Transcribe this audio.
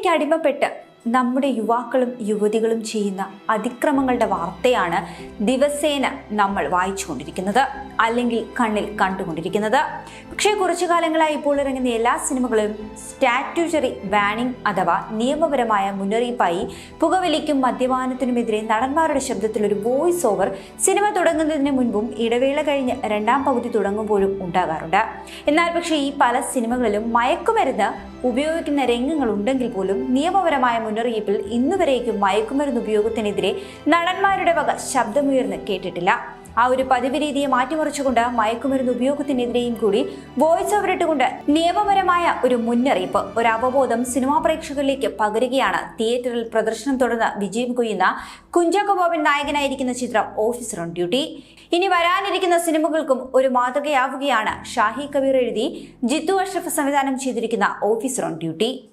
ലഹരിക്ക് അടിമപ്പെട്ട് നമ്മുടെ യുവാക്കളും യുവതികളും ചെയ്യുന്ന അതിക്രമങ്ങളുടെ വാർത്തയാണ് ദിവസേന നമ്മൾ വായിച്ചുകൊണ്ടിരിക്കുന്നത്. അല്ലെങ്കിൽ കണ്ണിൽ കണ്ടുകൊണ്ടിരിക്കുന്നത്. പക്ഷേ കുറച്ചു കാലങ്ങളായി ഇപ്പോൾ ഇറങ്ങുന്ന എല്ലാ സിനിമകളും സ്റ്റാറ്റ്യൂട്ടറി വാണിംഗ് അഥവാ നിയമപരമായ മുന്നറിയിപ്പായി പുകവലിക്കും മദ്യപാനത്തിനുമെതിരെ നടന്മാരുടെ ശബ്ദത്തിൽ ഒരു വോയിസ് ഓവർ സിനിമ തുടങ്ങുന്നതിന് മുൻപും ഇടവേള കഴിഞ്ഞ് രണ്ടാം പകുതി തുടങ്ങുമ്പോഴും ഉണ്ടാകാറുണ്ട്. എന്നാൽ പക്ഷേ ഈ പല സിനിമകളിലും മയക്കുമരുന്ന് ഉപയോഗിക്കുന്ന രംഗങ്ങൾ ഉണ്ടെങ്കിൽ പോലും നിയമപരമായ മുന്നറിയിപ്പിൽ ഇന്നുവരേക്കും മയക്കുമരുന്ന് ഉപയോഗത്തിനെതിരെ നടന്മാരുടെ വക ശബ്ദമുയർന്ന് കേട്ടിട്ടില്ല. ആ ഒരു പതിവ് രീതിയെ മാറ്റിമറിച്ചുകൊണ്ട് മയക്കുമരുന്ന് ഉപയോഗത്തിനെതിരെയും കൂടി വോയിസ് ഓവർ ഇട്ടുകൊണ്ട് നിയമപരമായ ഒരു മുന്നറിയിപ്പ് ഒരു അവബോധം സിനിമാ പ്രേക്ഷകരിലേക്ക് പകരുകയാണ്. തിയേറ്ററിൽ പ്രദർശനം തുടർന്ന് വിജയം കൊയ്യുന്ന കുഞ്ചാക്കോ ബോബൻ നായകനായിരിക്കുന്ന ചിത്രം ഓഫീസർ ഓൺ ഡ്യൂട്ടി ഇനി വരാനിരിക്കുന്ന സിനിമകൾക്കും ഒരു മാതൃകയാവുകയാണ്. ഷാഹി കബീർ എഴുതി ജിത്തു അഷ്റഫ് സംവിധാനം ചെയ്തിരിക്കുന്ന ഓഫീസർ ഓൺ ഡ്യൂട്ടി